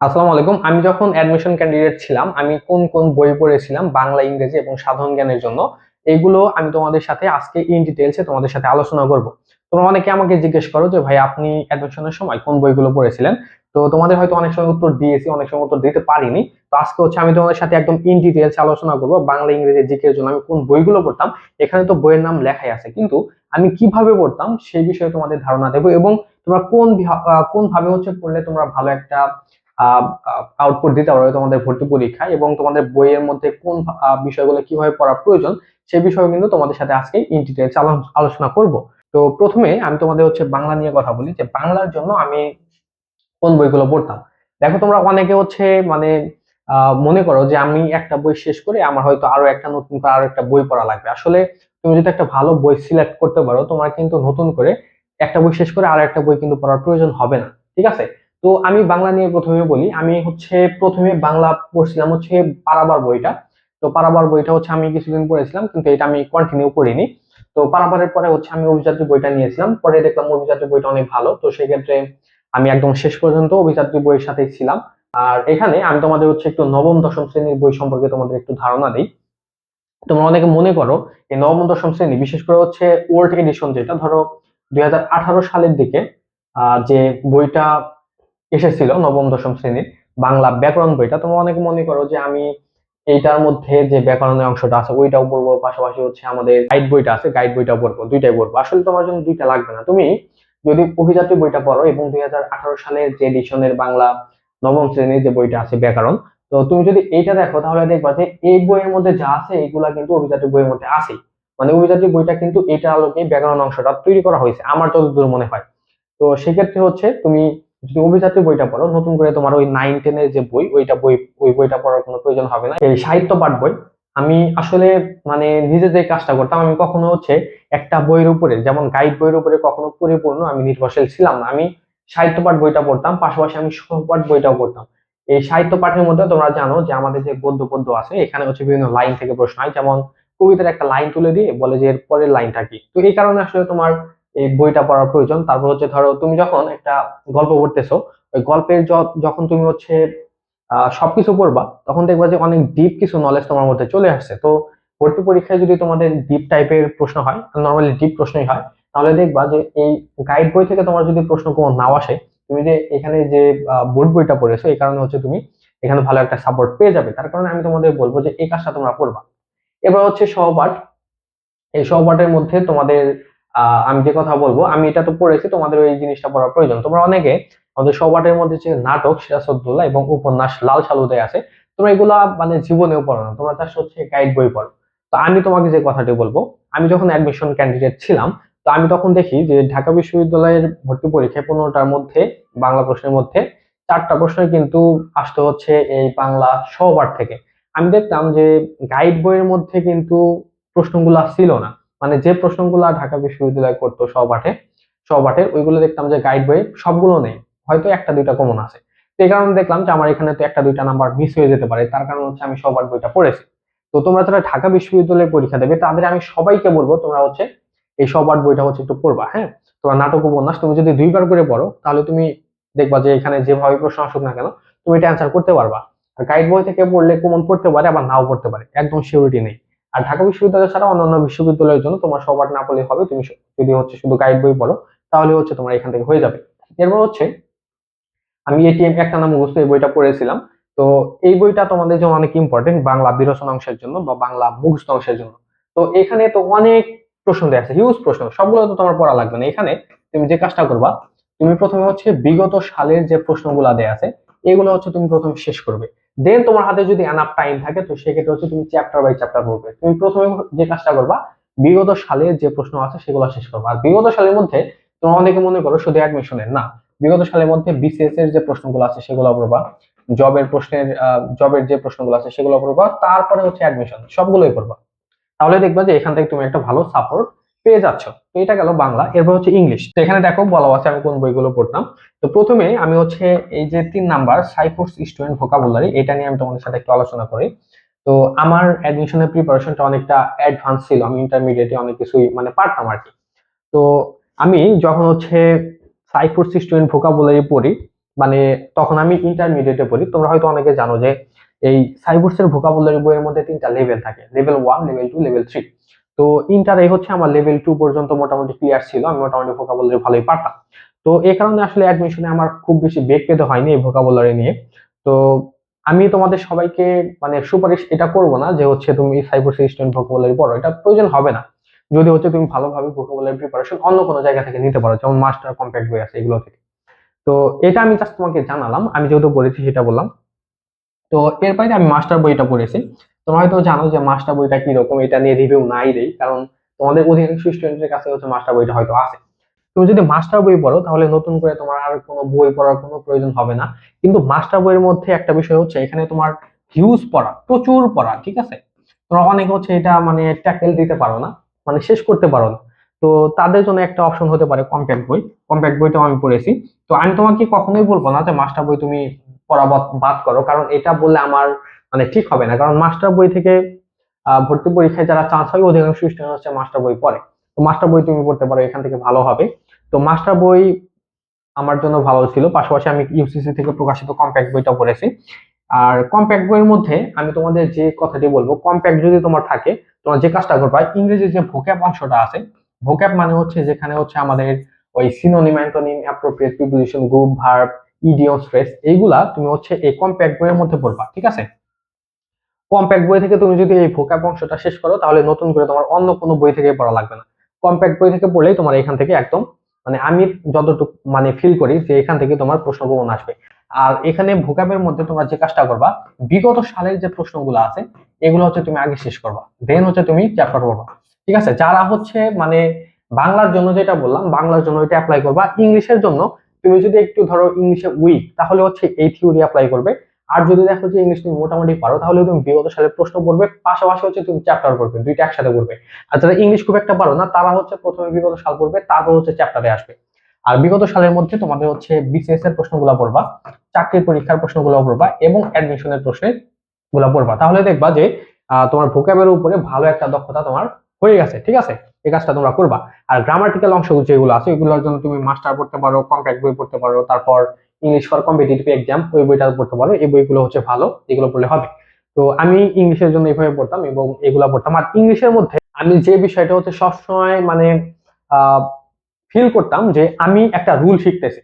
আসসালামু আলাইকুম। আমি যখন অ্যাডমিশন ক্যান্ডিডেট ছিলাম, আমি কোন কোন বই পড়েছিলাম, বাংলা, ইংরেজি এবং সাধারণ জ্ঞানের জন্য, এইগুলো আমি তোমাদের সাথে আজকে ইন ডিটেলসে তোমাদের সাথে আলোচনা করব। তোমরা অনেকে আমাকে জিজ্ঞেস করো যে, ভাই, আপনি অ্যাডমিশনের সময় কোন বইগুলো পড়েছিলেন? তো তোমাদের হয়তো অনেক সময় উত্তর দিয়েছি, অনেক সময় উত্তর দিতে পারিনি। তো আজকে হচ্ছে আমি তোমাদের সাথে একদম ইন ডিটেলস আলোচনা করব, বাংলা, ইংরেজি জিকের জন্য আমি কোন বইগুলো পড়তাম। এখানে তো বইয়ের নাম লেখাই আছে, কিন্তু আমি কীভাবে পড়তাম সেই বিষয়ে তোমাদের ধারণা দেবো এবং তোমরা কোন কোন ভাবে হচ্ছে পড়লে তোমরা ভালো একটা আউটপুট দিতে পারবে তোমাদের ভর্তি পরীক্ষায় এবং তোমাদের বইয়ের মধ্যে কোন বিষয়গুলো কীভাবে পড়া প্রয়োজন সেই বিষয়ে কিন্তু তোমাদের সাথে আজকে ইন আলোচনা করব। তো প্রথমে আমি তোমাদের হচ্ছে বাংলা নিয়ে কথা বলি, যে বাংলার জন্য আমি কোন বইগুলো পড়তাম। দেখো তোমরা অনেকে হচ্ছে মানে মনে করো যে আমি একটা বই শেষ করে আমার হয়তো আরও একটা নতুন করে আরও একটা বই পড়া লাগবে। আসলে তুমি যদি একটা ভালো বই সিলেক্ট করতে পারো, তোমার কিন্তু নতুন করে একটা বই শেষ করে আরও একটা বই কিন্তু পড়ার প্রয়োজন হবে না। ঠিক আছে? তো আমি বাংলা নিয়ে প্রথমে বলি, আমি হচ্ছে প্রথমে বাংলা পড়ছিলাম হচ্ছে পারাবার বইটা। তো পারাবার বইটা হচ্ছে আমি কিছুদিন পড়েছিলাম, কিন্তু এটা আমি কন্টিনিউ করিনি। তো পারাবারের পরে হচ্ছে আমি অভিযাত্রী বইটা নিয়েছিলাম, পরে দেখলাম অভিযাত্রী বইটা অনেক ভালো, তো সেক্ষেত্রে আমি একদম শেষ পর্যন্ত অভিযাত্রী বইয়ের সাথেই ছিলাম। আর এখানে আমি তোমাদের হচ্ছে একটু নবম, দশম শ্রেণির বই সম্পর্কে তোমাদের একটু ধারণা দিই। তোমরা অনেকে মনে করো, এই নবম, দশম শ্রেণি, বিশেষ করে হচ্ছে ওল্ড এডিশন যেটা, ধরো দুই হাজার আঠারো সালের দিকে যে বইটা এসেছিল নবম, দশম শ্রেণির বাংলা ব্যাকরণ বইটা। তোমরা অনেকে মনে করো যে আমি এইটার মধ্যে যে ব্যাকরণের অংশটা আছে, ওইটাও পড়ব, পাশাপাশি হচ্ছে আমাদের গাইড বইটা আছে গাইড বইটাও পড়ব, দুইটাই পড়ব। আসলে তোমার জন্য দুইটা লাগবে না। তুমি যদি অভিযাত্রী বইটা পড়ো এবং দুই সালের যে এডিশনের বাংলা নবম শ্রেণির যে বইটা আছে ব্যাকরণ, তো তুমি যদি এইটা দেখো, তাহলে দেখবা যে এই বইয়ের মধ্যে যা আছে, এইগুলা কিন্তু অভিযাত্রী বইয়ের মধ্যে আছে মানে অভিযাত্রী বইটা কিন্তু এটার আলোকে ব্যাকরণ অংশটা তৈরি করা হয়েছে, আমার যতদূর মনে হয়। তো সেক্ষেত্রে হচ্ছে তুমি যদি অভিযাত্রী বইটা পড়ো, নতুন করে তোমার ওই নাইন টেনের যে বই, ওইটা বই, ওই বইটা পড়ার কোনো প্রয়োজন হবে না। এই সাহিত্য পাঠ বই, আমি আসলে মানে নিজে যে কাজটা করতাম, আমি কখনো হচ্ছে একটা বইয়ের উপরে, যেমন গাইড বইয়ের উপরে কখনো পরিপূর্ণ আমি নির্ভরশীল ছিলাম না। আমি সাহিত্য পাঠ বইটা পড়তাম, পাশাপাশি আমি সহপাঠ বইটাও পড়তাম এই সাহিত্য পাঠের মধ্যে তোমরা জানো যে আমাদের যে গদ্য পদ্য আছে, এখানে হচ্ছে বিভিন্ন লাইন থেকে প্রশ্ন হয়। যেমন কবিতার একটা লাইন তুলে দিয়ে বলে যে এর পরের লাইনটা কি? তো এই কারণে আসলে তোমার এই বইটা পড়ার প্রয়োজন। তারপর হচ্ছে ধরো তুমি যখন একটা গল্প পড়তেছো, ওই গল্পের যখন তুমি হচ্ছে সবকিছু পড়বা, তখন দেখবা যে অনেক ডিপ কিছু নলেজ তোমার মধ্যে চলে আসছে। তো ভর্তি পরীক্ষায় যদি তোমাদের ডিপ টাইপের প্রশ্ন হয় নর্মালি ডিপ প্রশ্নই হয়। তাহলে দেখবা যে এই গাইড বই থেকে তোমার যদি প্রশ্ন কোনো নাও আসে, তুমি যে এখানে যে বোর্ড বইটা পড়েছো, এই কারণে হচ্ছে তুমি এখানে ভালো একটা সাপোর্ট পেয়ে যাবে। তার কারণে আমি তোমাদের বলব যে এই কাজটা তোমরা করবা। এবার হচ্ছে সহপাঠ। এই সহপাঠের মধ্যে তোমাদের আমি যে কথা বলব, আমি এটা তো পড়েছি, তোমাদের ওই জিনিসটা পড়া প্রয়োজন। তোমরা অনেকে আমাদের সহপাঠের মধ্যে যে নাটক সিরাজউদ্দৌলা এবং উপন্যাস, লাল সালুদে আছে, তোমরা এগুলা মানে জীবনেও পড়ো না, তোমরা তার হচ্ছে গাইড বই পড়ো। তো আমি তোমাকে যে কথাটি বলব, আমি যখন অ্যাডমিশন ক্যান্ডিডেট ছিলাম, তো আমি তখন দেখি যে ঢাকা বিশ্ববিদ্যালয়ের ভর্তি পরীক্ষায় পনেরোটার মধ্যে, বাংলা প্রশ্নের মধ্যে চারটা প্রশ্ন কিন্তু আসতে হচ্ছে এই বাংলা সহপাঠ থেকে। আমি দেখতাম যে গাইড বইয়ের মধ্যে কিন্তু প্রশ্নগুলো ছিল না। মানে যে প্রশ্নগুলো ঢাকা বিশ্ববিদ্যালয় করতো সহপাঠে সহপাঠের ওইগুলো দেখতাম যে গাইড বইয়ে সবগুলো নেই, হয়তো একটা দুইটা কমন আছে। তো এই কারণে দেখলাম যে আমার এখানে তো একটা দুইটা নাম্বার মিস হয়ে যেতে পারে, তার কারণ হচ্ছে আমি সহপাঠ বইটা পড়েছি। তো তোমরা যারা ঢাকা বিশ্ববিদ্যালয়ে পরীক্ষা দেবে, তাদের আমি সবাইকে বলব তোমরা হচ্ছে এই সহপাঠ বইটা হচ্ছে একটু পড়বা হ্যাঁ? তোমার নাটক উপন্যাস, তুমি যদি দুইবার করে পড়ো, তাহলে তুমি দেখবা যে এখানে যেভাবে প্রশ্ন আসুক না কেন, তুমি এটা অ্যান্সার করতে পারবা। আর গাইড বই থেকে পড়লে কমন পড়তে পারে, আবার নাও পড়তে পারে, একদম সিউরিটি নেই। আর ঢাকা বিশ্ববিদ্যালয় ছাড়া অন্যান্য বিশ্ববিদ্যালয়ের জন্য তোমার সবার না পড়লে হবে, তুমি যদি হচ্ছে শুধু গাইড বই পড়ো, তাহলে হচ্ছে তোমার এখান থেকে হয়ে যাবে। এরপর হচ্ছে, আমি এটিএম একটা নাম মুখস্থ এই বইটা পড়েছিলাম। তো এই বইটা তোমাদের জন্য অনেক ইম্পর্টেন্ট বাংলা বিরোচন অংশের জন্য বা বাংলা মুখস্থ অংশের জন্য। তো এখানে তো অনেক প্রশ্ন দেওয়া আছে হিউজ প্রশ্ন, সবগুলো তো তোমার পড়া লাগবে না। এখানে তুমি যে কাজটা করবা, তুমি প্রথমে হচ্ছে বিগত সালের যে প্রশ্নগুলো দেয়া আছে, এগুলো হচ্ছে তুমি প্রথমে শেষ করবে। দেন তোমার হাতে যদি আনাপ টাইম থাকে, তো সেক্ষেত্রে হচ্ছে তুমি চ্যাপ্টার বাই চ্যাপ্টার পড়বে। তুমি প্রথমে যে কাজটা করবা, বিগত সালের যে প্রশ্ন আছে সেগুলো শেষ করবা। আর বিগত সালের মধ্যে তোমরা অনেকে মনে করো শুধু অ্যাডমিশনের না, বিগত সালের মধ্যে বিসিএস এর যে প্রশ্নগুলো আছে সেগুলো পড়বা জবের প্রশ্নের জবের যে প্রশ্নগুলো আছে সেগুলো পড়বা, তারপরে হচ্ছে অ্যাডমিশন সবগুলোই পড়বা। তাহলে দেখবা যে এখান থেকে তুমি একটা ভালো সাপোর্ট পেয়ে যাচ্ছ। তো এটা গেল বাংলা, এরপর হচ্ছে ইংলিশ। তো এখানে দেখো বলা আছে, আমি কোন বইগুলো পড়তাম। তো প্রথমে আমি হচ্ছে এই যে তিন নাম্বার সাইফোর্স স্টুডেন্ট ভোকাবুলারি এটা নিয়ে আমি তোমাদের সাথে একটু আলোচনা করি। তো আমার অ্যাডমিশনের প্রিপারেশনটা অনেকটা অ্যাডভান্স ছিল, আমি ইন্টারমিডিয়েটে অনেক কিছুই মানে পারতাম আর কি। তো আমি যখন হচ্ছে সাইফোর্স স্টুডেন্ট ভোকাবুলারি পড়ি মানে তখন আমি ইন্টারমিডিয়েটে পড়ি, তোমরা হয়তো অনেকে জানো যে এই সাইবুর্সের ভোকাবুলারি বইয়ের মধ্যে তিনটা লেভেল থাকে level one level two level three তো ইন্টারে হচ্ছে আমার লেভেল টু পর্যন্ত মোটামুটি ক্লিয়ার ছিল, আমি মোটামুটি ভোকাবুলারি ভালোই পারতাম। তো এই কারণে আসলে অ্যাডমিশনে আমার খুব বেশি বেগ পেতে হয়নি এই ভোকাবুলারি নিয়ে। তো আমি তোমাদের সবাইকে মানে সুপারিশ এটা করব না যে হচ্ছে তুমি সাইবুর্স স্টুডেন্ট ভোকাবুলারি পড়ো, এটা প্রয়োজন হবে না। যদি হচ্ছে তুমি ভালোভাবে ভোকাবুলারি প্রিপারেশন অন্য কোনো জায়গা থেকে নিতে পারো, যেমন মাস্টার কম্প্যাক্ট বই আছে এগুলো থেকে। তো এটা আমি জাস্ট তোমাকে জানালাম, আমি যেহেতু পড়েছি সেটা বললাম। তো এর বাইরে আমি মাস্টার বইটা পড়েছি। তোমরা হয়তো জানো যে মাস্টার বইটা কীরকম, এটা নিয়ে রিভিউ নাই দেই, কারণ তোমাদের অধিকাংশ স্টুডেন্টের কাছে হচ্ছে মাস্টার বইটা হয়তো আছে। তুমি যদি মাস্টার বই পড়ো, তাহলে নতুন করে তোমার আর কোনো বই পড়ার কোনো প্রয়োজন হবে না। কিন্তু মাস্টার বইয়ের মধ্যে একটা বিষয় হচ্ছে, এখানে তোমার হিউজ পড়া, প্রচুর পড়া, ঠিক আছে? তোমরা অনেকে হচ্ছে এটা মানে ট্যাকেল দিতে পারো না মানে শেষ করতে পারো না। তো তাদের জন্য একটা অপশন হতে পারে কম্প্যাক্ট বই। কম্প্যাক্ট বইটাও আমি পড়েছি। তো আমি তোমাকে কখনোই বলব না যে মাস্টার বই তুমি পড়া বাদ- করো, কারণ এটা বললে আমার মানে ঠিক হবে না। কারণ মাস্টার বই থেকে ভর্তি পরীক্ষায় যারা চান্স হয় অধিকাংশ স্টুডেন্ট হচ্ছে মাস্টার বই পড়ে। তো মাস্টার বই তুমি পড়তে পারো, এখান থেকে ভালো হবে। তো মাস্টার বই আমার জন্য ভালো ছিল। পাশাপাশি আমি ইউসিসি থেকে প্রকাশিত কম্প্যাক্ট বইটা পড়েছি। আর কম্প্যাক্ট বইয়ের মধ্যে আমি তোমাদের যে কথাটি বলব কম্প্যাক্ট যদি তোমার থাকে, তোমার যে কাজটা করবা, ইংরেজির যে ভোক্যাব অংশটা আছে ভোক্যাব মানে হচ্ছে যেখানে হচ্ছে আমাদের ওই synonym antonym appropriate preposition group verb idiom stress এইগুলা তুমি হচ্ছে এই কম্প্যাক্ট বইয়ের মধ্যে পড়বা, ঠিক আছে? কম্প্যাক্ট বই থেকে তুমি যদি এই ভোক্যাব অংশটা শেষ করো, তাহলে নতুন করে তোমার অন্য কোনো বই থেকে পড়া লাগবে না। কম্প্যাক্ট বই থেকে পড়লেই তোমার এখান থেকে একদম মানে আমি যতটুকু মানে ফিল করি যে এখান থেকে তোমার প্রশ্ন প্রবণ আসবে। আর এখানে ভোকাবের মধ্যে তোমরা যে কাজটা করবা, বিগত সালের যে প্রশ্নগুলো আছে, এগুলো হচ্ছে তুমি আগে শেষ করবা। দেন হচ্ছে তুমি চ্যাপ্টার করবা। ঠিক আছে? যারা হচ্ছে মানে বাংলার জন্য যেটা বললাম, বাংলার জন্য এটা অ্যাপ্লাই করবা। ইংলিশের জন্য তুমি যদি একটু ধরো ইংলিশে উইক তাহলে হচ্ছে এই থিওরি অ্যাপ্লাই করবে। আর যদি দেখো যে ইংলিশ তুমি মোটামুটি পারো, তাহলে তুমি বিগত সালের প্রশ্ন পড়বে, পাশাপাশি হচ্ছে তুমি চ্যাপ্টার করবে দুইটা একসাথে করবে আর যারা ইংলিশ খুব একটা পারো না, তারা হচ্ছে প্রথমে বিগত সাল পড়বে, তারপর হচ্ছে চ্যাপ্টারে আসবে। আর বিগত সালের মধ্যে তোমাদের হচ্ছে বিসিএস এর প্রশ্নগুলো পড়বা, চাকরির পরীক্ষার প্রশ্নগুলো পড়বা এবং অ্যাডমিশনের প্রশ্নেরগুলা পড়বা। তাহলে দেখবা যে তোমার ভোকাবের উপরে ভালো একটা দক্ষতা তোমার হয়ে গেছে, ঠিক আছে? এই কাজটা তোমরা করবা। আর গ্রামাটিক্যাল অংশ যেগুলো আছে ওইগুলোর জন্য তুমি মাস্টার পড়তে পারো কন্ট্রাক্ট বই পড়তে পারো, তারপর ইংলিশ ফর কম্পিটিটিভ এক্সাম ওই বইটা পড়তে পারো এই বইগুলো হচ্ছে ভালো, এগুলো পড়লে হবে। তো আমি ইংলিশের জন্য এইভাবে পড়তাম এবং এগুলা পড়তাম। আর ইংলিশের মধ্যে আমি যে বিষয়টা হচ্ছে সবসময় মানে ফিল করতাম যে আমি একটা রুল শিখতেছি।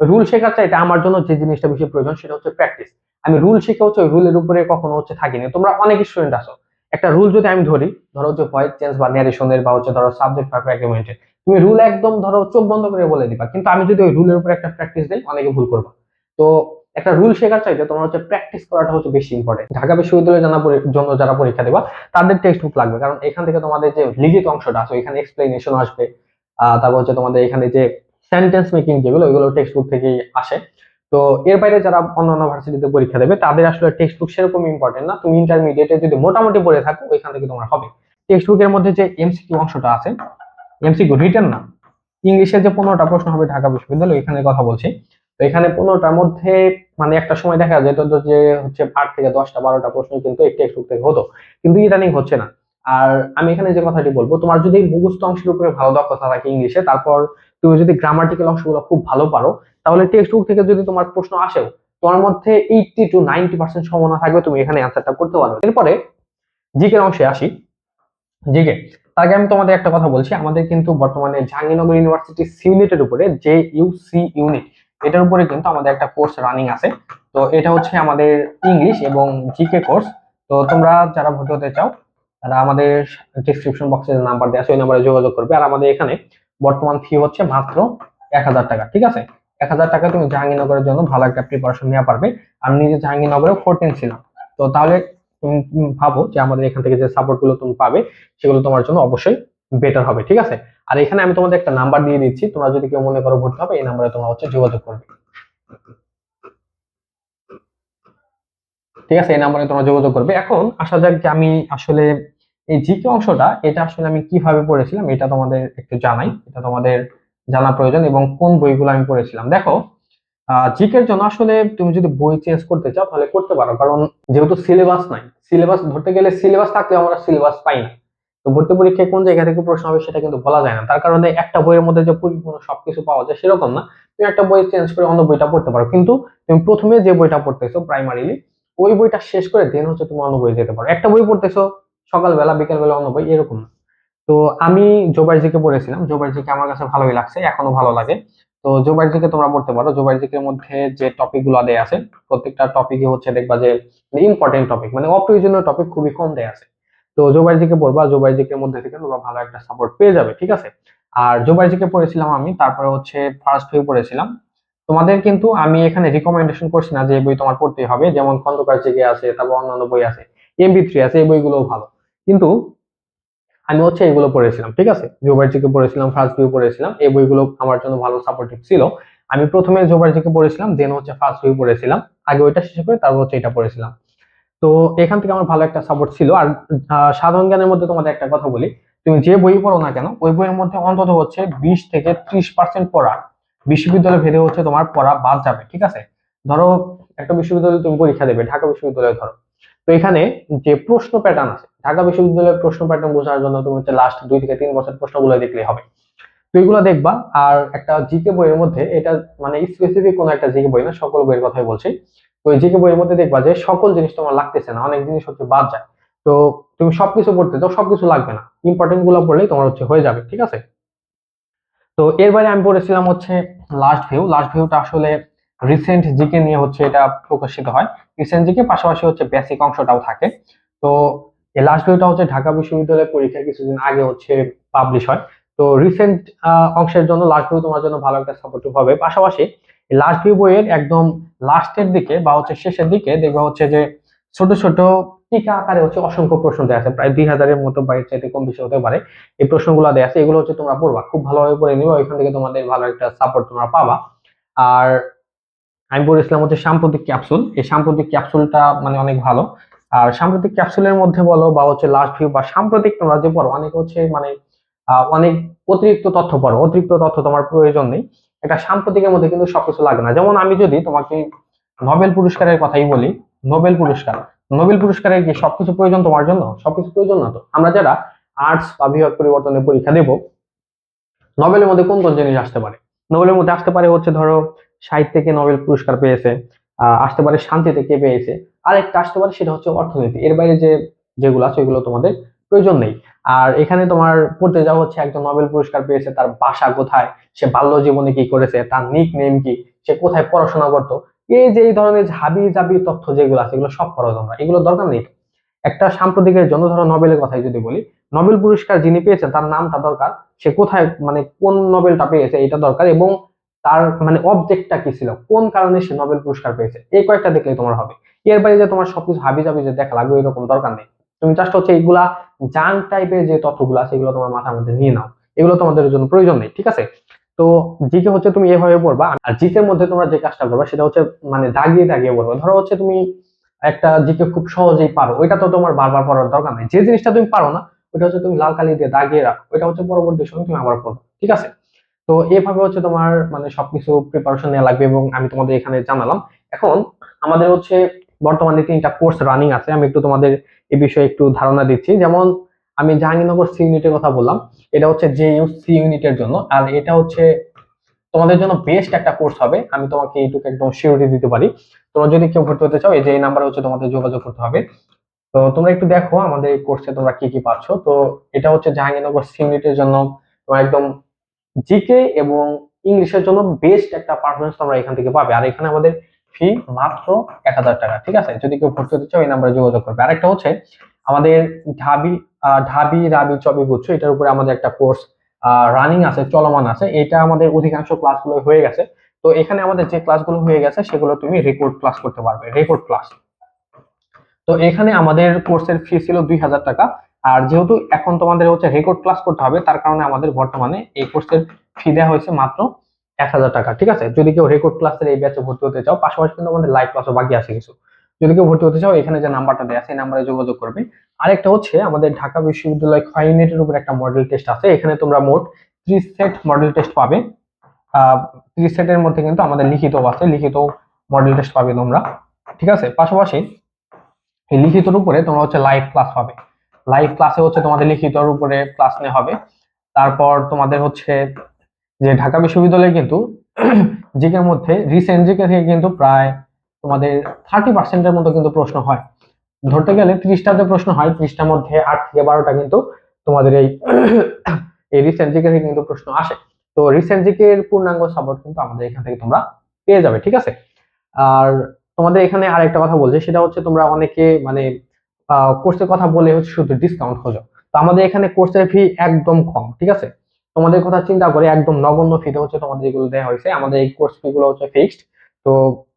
রুল শেখার চাইতে আমার জন্য যে জিনিসটা বেশি প্রয়োজন সেটা হচ্ছে প্র্যাকটিস আমি রুল শিখে হচ্ছে রুলের উপরে কখনো হচ্ছে থাকিনি। তোমরা অনেক স্টুডেন্ট আছো। একটা রুল যদি আমি ধরি, ধরো যে ভয়েস চেঞ্জ বা ন্যারেশনের বা হচ্ছে ধরো সাবজেক্ট ভার্ব এগ্রিমেন্টের তুমি রুল একদম ধরো চোখ বন্ধ করে বলে দিবা। কিন্তু আমি যদি ওই রুলের উপরে একটা প্র্যাকটিস দিই, অনেকে ভুল করবা। তো একটা রুল শেখার চাইতে তোমার হচ্ছে প্র্যাকটিস করাটা হচ্ছে বেশি ইম্পর্টেন্ট ঢাকা বিশ্ববিদ্যালয়ে জানা জন্য যারা পরীক্ষা দেবা, তাদের টেক্সট বুক লাগবে। কারণ এখান থেকে তোমাদের যে লিখিত অংশটা আছে এখানে এক্সপ্লেনেশন আসবে। তারপর হচ্ছে তোমাদের এখানে যে সেন্টেন্স মেকিং যেগুলো, ওইগুলো টেক্সট বুক থেকেই আসে। তো এর বাইরে যারা অন্যান্য ভার্সিটিতে পরীক্ষা দেবে, তাদের আসলে টেক্সট বুক সেরকম ইম্পর্টেন্ট না। তুমি ইন্টারমিডিয়েটে যদি মোটামুটি পড়ে থাকো, ওইখান থেকে তোমার হবে। টেক্সট বুকের মধ্যে যে এমসিকিউ অংশটা আছে এমসিকিউ রিটেন না ইংলিশের যে পনেরোটা প্রশ্ন হবে ঢাকা বিশ্ববিদ্যালয় এখানে কথা বলছি। তো এখানে পনেরোটার মধ্যে মানে একটা সময় দেখা যেত তো যে হচ্ছে আট থেকে দশটা, বারোটা প্রশ্ন কিন্তু এই টেক্সট বুক থেকে হতো। কিন্তু ইদানিং হচ্ছে না। আর আমি এখানে যে কথাটি বলব, তোমার যদি মুখস্থ অংশের উপরে ভালো দক্ষতা থাকে ইংলিশে, তারপর তুমি যদি গ্রামাটিক্যাল অংশগুলো খুব ভালো পারো তাহলে টেক্সট বুক থেকে যদি তোমার প্রশ্ন আসেও তোমার মধ্যে এইটটি টু নাইনটি পার্সেন্ট সম্ভাবনা থাকবে, তুমি এখানে অ্যান্সারটা করতে পারবে। এরপরে জিকের অংশে আসি। জিকে তার আগে আমি তোমাদের একটা কথা বলছি, আমাদের কিন্তু বর্তমানে জাহাঙ্গীরনগর ইউনিভার্সিটি সিউনিটের উপরে যে ইউসি ইউনিট এটার উপরে কিন্তু আমাদের একটা কোর্স রানিং আছে। তো এটা হচ্ছে আমাদের ইংলিশ এবং জিকে কোর্স তো তোমরা যারা ভর্তি হতে চাও, তারা আমাদের ডিসক্রিপশন বক্সে নাম্বার দেওয়া আছে, ওই নাম্বারে যোগাযোগ করবে। আর আমাদের এখানে বর্তমান ফি হচ্ছে মাত্র এক হাজার টাকা, ঠিক আছে? এক হাজার টাকা তুমি জাহাঙ্গীরনগরের জন্য ভালো একটা প্রিপারেশন নেওয়া পারবে। আমি নিজে জাহাঙ্গীরনগরে ফোরটিন ছিলাম। তো তাহলে তুমি ভাবো যে আমাদের এখান থেকে যে সাপোর্টগুলো তুমি পাবে, সেগুলো তোমার জন্য অবশ্যই বেটার হবে, ঠিক আছে? আর এখানে আমি তোমাদের একটা নাম্বার দিয়ে দিচ্ছি, তোমরা যদি কেউ মনে করো ভর্তি হবে, এই নাম্বারে তোমরা হচ্ছে যোগাযোগ করবে। ঠিক আছে? এই নাম্বারে তোমরা যোগাযোগ করবে। এখন আসা যাক যে আমি আসলে এই জিকে অংশটা, এটা আসলে আমি কীভাবে পড়েছিলাম, এটা তোমাদের একটু জানাই। এটা তোমাদের জানা প্রয়োজন এবং কোন বইগুলো আমি পড়েছিলাম। দেখো জিকের জন্য আসলে তুমি যদি বই চেঞ্জ করতে চাও তাহলে করতে পারো। কারণ যেহেতু সিলেবাস নাই সিলেবাস ধরতে গেলে সিলেবাস থাকলে আমরা সিলেবাস পাই না। তো ভর্তি পরীক্ষায় কোন জায়গা থেকে প্রশ্ন হবে সেটা কিন্তু বলা যায় না। তার কারণে একটা বইয়ের মধ্যে যে পরিপূর্ণ সবকিছু পাওয়া যায় সেরকম না। তুমি একটা বই চেঞ্জ করে অন্য বইটা পড়তে পারো। কিন্তু তুমি প্রথমে যে বইটা পড়তেছো প্রাইমারিলি ওই বইটা শেষ করে দেন হচ্ছে তুমি অন্য বই যেতে পারো। একটা বই পড়তেছো সকালবেলা, বিকেলবেলা অন্য বই এরকম না। তো আমি জোবাইজিকে পড়েছিলাম জোবাইজিকে আমার কাছে ভালোই লাগছে, এখনও ভালো লাগে। তো জোবাইজিকে তোমরা পড়তে পারো জোবাইজিকের মধ্যে যে টপিকগুলো দেয়া আছে, প্রত্যেকটা টপিকই হচ্ছে দেখবা যে ইম্পর্টেন্ট টপিক মানে অপ্রয়োজনীয় টপিক খুবই কম দেয়া আছে। তো জোবাইজিকে পড়বা জোবাইজিকের মধ্যে থেকে তোমরা ভালো একটা সাপোর্ট পেয়ে যাবে, ঠিক আছে? আর জোবাইজিকে পড়েছিলাম আমি, তারপরে হচ্ছে ফার্স্ট ভিউ পড়েছিলাম। তোমাদের কিন্তু আমি এখানে রিকমেন্ডেশন করছি না যে বই তোমার পড়তেই হবে, যেমন খন্দকার জিকে আছে, তারপর অন্যান্য বই আছে এমবি থ্রি আছে, এই বইগুলোও ভালো। কিন্তু আমি হচ্ছে এগুলো পড়েছিলাম, ঠিক আছে? জোবার্জিকে পড়েছিলাম ফার্স্ট ভিউ পড়েছিলাম, এই বইগুলো আমার জন্য ভালো সাপোর্টিভ ছিল। আমি প্রথমে জোবার্জিকে পড়েছিলাম দেন হচ্ছে ফার্স্ট ভিউ পড়েছিলাম, আগে ওইটা শেষ করে তারপর হচ্ছে এটা পড়েছিলাম। তো এখান থেকে আমার ভালো একটা সাপোর্ট ছিল। আর সাধারণ জ্ঞানের মধ্যে তোমাদের একটা কথা বলি, তুমি যে বই পড়ো না কেন, ওই বইয়ের মধ্যে অন্তত হচ্ছে বিশ থেকে ত্রিশ পার্সেন্ট পড়া বিশ্ববিদ্যালয় ভেদে হচ্ছে তোমার পড়া বাদ যাবে, ঠিক আছে? ধরো একটা বিশ্ববিদ্যালয়ে তুমি পরীক্ষা দেবে, ঢাকা বিশ্ববিদ্যালয়ে ধরো। তো এখানে যে প্রশ্ন প্যাটার্ন আছে ঢাকা বিশ্ববিদ্যালয়ের প্রশ্ন প্যাটার্ন বোঝার জন্য তুমি হচ্ছে লাস্ট দুই থেকে তিন বছর প্রশ্নগুলো দেখলে হবে। তো এগুলো দেখবা, আর একটা জিকে বইয়ের মধ্যে, এটা মানে স্পেসিফিক কোনো একটা জিকে বই না, সকল বইয়ের কথাই বলছি। তো এই জিকে বইয়ের মধ্যে দেখবা যে সকল জিনিস তোমার লাগতেছে না, অনেক জিনিস হচ্ছে বাদ যায়। তো তুমি সবকিছু পড়তে চাও, সবকিছু লাগবে না। ইম্পর্টেন্টগুলো পড়লেই তোমার হচ্ছে হয়ে যাবে, ঠিক আছে? তো এর বাইরে আমি পড়েছিলাম হচ্ছে লাস্ট ভিউ লাস্ট ভিউটা আসলে রিসেন্ট জিকে নিয়ে হচ্ছে এটা প্রকাশিত হয়। রিসেন্ট জিকে পাশাপাশি হচ্ছে বেসিক অংশটাও থাকে। তো এই লাস্ট ভিউটা হচ্ছে ঢাকা বিশ্ববিদ্যালয়ের পরীক্ষা কিছুদিন আগে হচ্ছে পাবলিশ হয়। তো রিসেন্ট অংশের জন্য লাস্ট ভিউ তোমার জন্য ভালো একটা সাপোর্টিভ হবে। পাশাপাশি লাস্ট ভিউ বইয়ের একদম লাস্টের দিকে বা হচ্ছে শেষের দিকে দেখবা হচ্ছে যে ছোট ছোট টিকা আকারে হচ্ছে অসংখ্য প্রশ্ন দেওয়া আছে। প্রায় দুই হাজারের মতো বাইরের চাইতে কম বেশি হতে পারে। এই প্রশ্নগুলো দেওয়া আছে। এগুলো হচ্ছে তোমরা পড়বা। খুব ভালোভাবে পড়ে নিবে। ওইখান থেকে তোমাদের ভালো একটা সাপোর্ট তোমরা পাবা। আর আমি পড়েছিলাম হচ্ছে সাম্প্রতিক ক্যাপসুল এই সাম্প্রতিক ক্যাপসুলটা মানে অনেক ভালো। আর সাম্প্রতিক ক্যাপসুলের মধ্যে বলো বা হচ্ছে লাস্ট ভিউ বা সাম্প্রতিক তোমরা যে পড়ো অনেক হচ্ছে মানে অনেক অতিরিক্ত তথ্য পড়ো, অতিরিক্ত তথ্য তোমার প্রয়োজন নেই। এটা সাম্প্রতিকের মধ্যে কিন্তু সবকিছু লাগে না। যেমন আমি যদি তোমাকে নোবেল পুরস্কারের কথাই বলি নোবেল পুরস্কার। নোবেল পুরস্কারের কি সবকিছু প্রয়োজন তোমার জন্য? সবকিছু প্রয়োজন না তো? আমরা যারা আর্টস বা বিভাগ পরিবর্তনের পরীক্ষা দেব নোবেলের মধ্যে কোন কোন জিনিস আসতে পারে? নোবেলের মধ্যে আসতে পারে হচ্ছে ধরো, সাহিত্য থেকে নোবেল পুরস্কার পেয়েছে আসতে পারে শান্তি থেকে পেয়েছে। আর একটা আসতে পারে, সেটা হচ্ছে অর্থনীতি। এর বাইরে যে, যেগুলো আছে, ওইগুলো তোমাদের প্রয়োজন নেই। আর এখানে তোমার পড়তে যাওয়া হচ্ছে, একজন নোবেল পুরস্কার পেয়েছে, তার বাসা কোথায়? সে বাল্য জীবনে কি করেছে? তার নিক নেম কি? সে কোথায় পড়াশোনা করতো? এই যে, এই ধরনের হাবি জাবি তথ্য যেগুলো আছে, এগুলো সব পড়ো তোমরা। এগুলো দরকার নেই। একটা সাম্প্রতিকের জন্য ধরো নোবেলের কথাই যদি বলি, নোবেল পুরস্কার যিনি পেয়েছেন, তার নামটা দরকার। সে কোথায় মানে কোন নোবেলটা পেয়েছে, এটা দরকার। এবং তার মানে অবজেক্টটা কি ছিল? কোন কারণে সে নোবেল পুরস্কার পেয়েছে? এই কয়েকটা দেখলে তোমার হবে। এর বাইরে যে তোমার সবকিছু হাবি যাবি যে দেখা, লাগবে এরকম দরকার নেই। তুমি জাস্ট হচ্ছে এইগুলা জাং টাইপের যে তথ্যগুলো এগুলো তোমার মাথার মধ্যে নিয়ে নাও। এগুলো তোমাদের জন্য প্রয়োজন নেই, ঠিক আছে? তো জিকে হচ্ছে তুমি এভাবে পড়বা, আর জিকের মধ্যে তোমরা যে কাজটা করবা, সেটা হচ্ছে মানে দাগিয়ে দাগিয়ে পড়বা। ধরো হচ্ছে তুমি একটা জিকে খুব সহজেই পারো, ওইটা তো তোমার বারবার পড়ার দরকার নেই। যে জিনিসটা তুমি পারো না, ওইটা হচ্ছে তুমি লাল কালি দিয়ে দাগিয়ে রাখো। ওইটা হচ্ছে পরবর্তী সময় তুমি আবার পড়ো ঠিক আছে? তো এভাবে হচ্ছে তোমার মানে সবকিছু প্রিপারেশন নেওয়া লাগবে এবং আমি তোমাদের এখানে জানালাম। এখন আমাদের হচ্ছে বর্তমানে তিনটা কোর্স রানিং আছে। আমি একটু তোমাদের এই বিষয়ে একটু ধারণা দিচ্ছি। যেমন আমি জাহাঙ্গীরনগর সি ইউনিটের কথা বললাম, এটা হচ্ছে জে ইউ সি ইউনিটের জন্য। আর এটা হচ্ছে তোমাদের জন্য বেস্ট একটা কোর্স হবে। আমি তোমাকে এইটুকু একদম সিউরিটি দিতে পারি। তোমরা যদি কেউ ভর্তি হতে চাও, এই যে এই নাম্বারে হচ্ছে তোমাদের যোগাযোগ করতে হবে। তো তোমরা একটু দেখো আমাদের এই কোর্সে তোমরা কি কি পাচ্ছ। তো এটা হচ্ছে জাহাঙ্গীরনগর সি ইউনিটের জন্য তোমার একদম জিকে এবং ইংলিশের জন্য বেস্ট একটা পারফরমেন্স তোমরা এখান থেকে পাবে। আর এখানে আমাদের ফি মাত্র এক হাজার টাকা, ঠিক আছে? যদি কেউ ভর্তি হতে চাও এই নাম্বারে যোগাযোগ করবে। আরেকটা হচ্ছে, আমাদের ঢাবি ঢাবি, রাবি, চবি, গুচ্ছ, এটার উপরে আমাদের একটা কোর্স রানিং আছে, চলমান আছে। এটা আমাদের অধিকাংশ ক্লাসগুলো হয়ে গেছে। তো এখানে আমাদের যে ক্লাসগুলো হয়ে গেছে, সেগুলো তুমি রেকর্ড ক্লাস করতে পারবে রেকর্ড ক্লাস তো এখানে আমাদের কোর্সের ফি ছিল দুই হাজার টাকা। আর যেহেতু এখন তোমাদের হচ্ছে রেকর্ড ক্লাস করতে হবে, তার কারণে আমাদের বর্তমানে এই কোর্সের ফি দেওয়া হয়েছে মাত্র এক হাজার টাকা, ঠিক আছে? যদি কেউ রেকর্ড ক্লাসের এই ব্যাচে ভর্তি হতে চাও, পাশাপাশি কিন্তু আমাদের লাইভ ক্লাসও বাকি আছে কিছু। যদি কেউ ভর্তি হতে চাও, এখানে যে নাম্বারটা দেওয়া আছে, এই নাম্বারে যোগাযোগ করবে। আরেকটা হচ্ছে, আমাদের ঢাকা বিশ্ববিদ্যালয় ফাইনেটের উপর একটা মডেল টেস্ট আছে। এখানে তোমরা মোট ত্রিশ সেট মডেল টেস্ট পাবে। ত্রিশ সেটের মধ্যে কিন্তু আমাদের লিখিত আছে, লিখিত মডেল টেস্ট পাবে তোমরা, ঠিক আছে? পাশাপাশি এই লিখিতর উপরে তোমরা হচ্ছে লাইভ ক্লাস পাবে। লাইভ ক্লাসে হচ্ছে তোমাদের লিখিতর উপরে ক্লাস নেওয়া হবে। তারপর তোমাদের হচ্ছে যে ঢাকা বিশ্ববিদ্যালয়ে কিন্তু জিকের মধ্যে রিসেন্ট জিকে থেকে কিন্তু প্রায় তোমাদের থার্টি পার্সেন্টের মতো কিন্তু প্রশ্ন হয়। ধরতে গেলে ত্রিশটাতে প্রশ্ন হয়, ত্রিশটার মধ্যে আট থেকে বারোটা কিন্তু তোমাদের এই এই রিসেন্ট জিকে থেকে কিন্তু প্রশ্ন আসে। তো রিসেন্ট জিকে এর পূর্ণাঙ্গ সাপোর্ট কিন্তু আমাদের এখান থেকে তোমরা পেয়ে যাবে, ঠিক আছে? আর তোমাদের এখানে আরেকটা কথা বলছি, সেটা হচ্ছে তোমরা অনেকে মানে কোর্সের কথা বলে হচ্ছে শুধু ডিসকাউন্ট খোঁজো। তো আমাদের এখানে কোর্সের ফি একদম কম, ঠিক আছে? তোমাদের কথা চিন্তা করে একদম নগণ্য ফিতে হচ্ছে তোমাদের এগুলো দেওয়া হয়েছে। আমাদের এই কোর্স ফি গুলো হচ্ছে ফিক্সড তো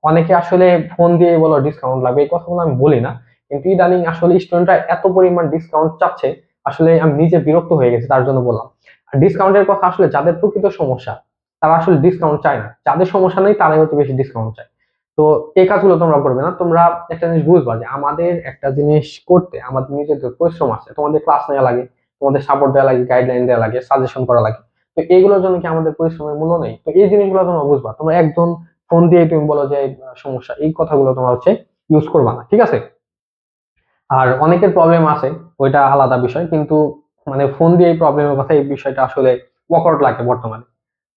অনেকে আসলে ফোন দিয়ে বলো ডিসকাউন্ট লাগবে, এই কথাগুলো আমি বলি না। কিন্তু ইদানিং আসলে স্টুডেন্টরা এত পরিমাণ ডিসকাউন্ট চাচ্ছে, আসলে আমি নিজে বিরক্ত হয়ে গেছি, তার জন্য বললাম। আর ডিসকাউন্টের কথা আসলে যাদের প্রকৃত সমস্যা, তারা আসলে ডিসকাউন্ট চায় না। যাদের সমস্যা নেই, তারাই হচ্ছে বেশি ডিসকাউন্ট চায়। তো এই কাজগুলো তোমরা করবে না। তোমরা একটা জিনিস বুঝবা যে আমাদের একটা জিনিস করতে, আমাদের নিজেদের পরিশ্রম আছে। তোমাদের ক্লাস নেওয়া লাগে। তোমাদের সাপোর্ট দেওয়া লাগে গাইডলাইন দেওয়া লাগে সাজেশন করা লাগে। তো এইগুলোর জন্য কি আমাদের পরিশ্রমের মূল্য নেই? তো এই জিনিসগুলো তোমরা বুঝবা। তোমরা একজন ফোন দিয়ে তুমি বলো যে সমস্যা। এই কথাগুলো তোমরা হচ্ছে ইউজ করবা না, ঠিক আছে? আর অনেকের প্রবলেম আছে, ওইটা আলাদা বিষয়, কিন্তু মানে ফোন দিয়ে এই প্রবলেমের কথা এই বিষয়টা আসলে ওয়াকআউট লাগে বর্তমানে।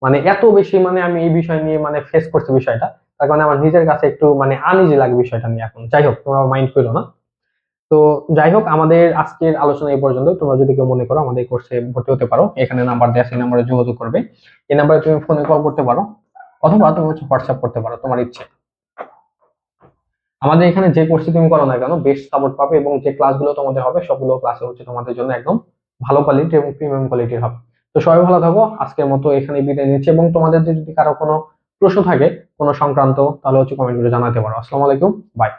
মানে এত বেশি মানে আমি এই বিষয় নিয়ে মানে ফেস করছি বিষয়টা, তার কারণে আমার নিজের কাছে একটু মানে আনইজি লাগে বিষয়টা নিয়ে এখন। যাই হোক, তোমরা মাইন্ড করো না। তো যাই হোক, আমাদের আজকের আলোচনা এই পর্যন্ত তোমরা যদি কেউ মনে করো আমাদের কোর্সে ভর্তি হতে পারো, এখানে নাম্বার দেওয়া সেই নাম্বারে যোগাযোগ করবে। এই নাম্বারে তুমি ফোনে কল করতে পারো, অথবা তুমি হচ্ছে হোয়াটসঅ্যাপ করতে পারো, তোমার ইচ্ছে। আমাদের এখানে যে কোর্সে তুমি করো না কেন বেস্ট সাপোর্ট পাবে এবং যে ক্লাসগুলো তোমাদের হবে, সবগুলো ক্লাসে হচ্ছে তোমাদের জন্য একদম ভালো কোয়ালিটি এবং প্রিমিয়াম কোয়ালিটির হবে। তো সবাই ভালো থাকো, আজকের মতো এখানে বিদায় নিচ্ছি এবং তোমাদের যদি কারও কোনো প্রশ্ন থাকে, কোনো সংক্রান্ত, তাহলে হচ্ছে কমেন্ট করে জানাতে পারো। আসসালামু আলাইকুম বাই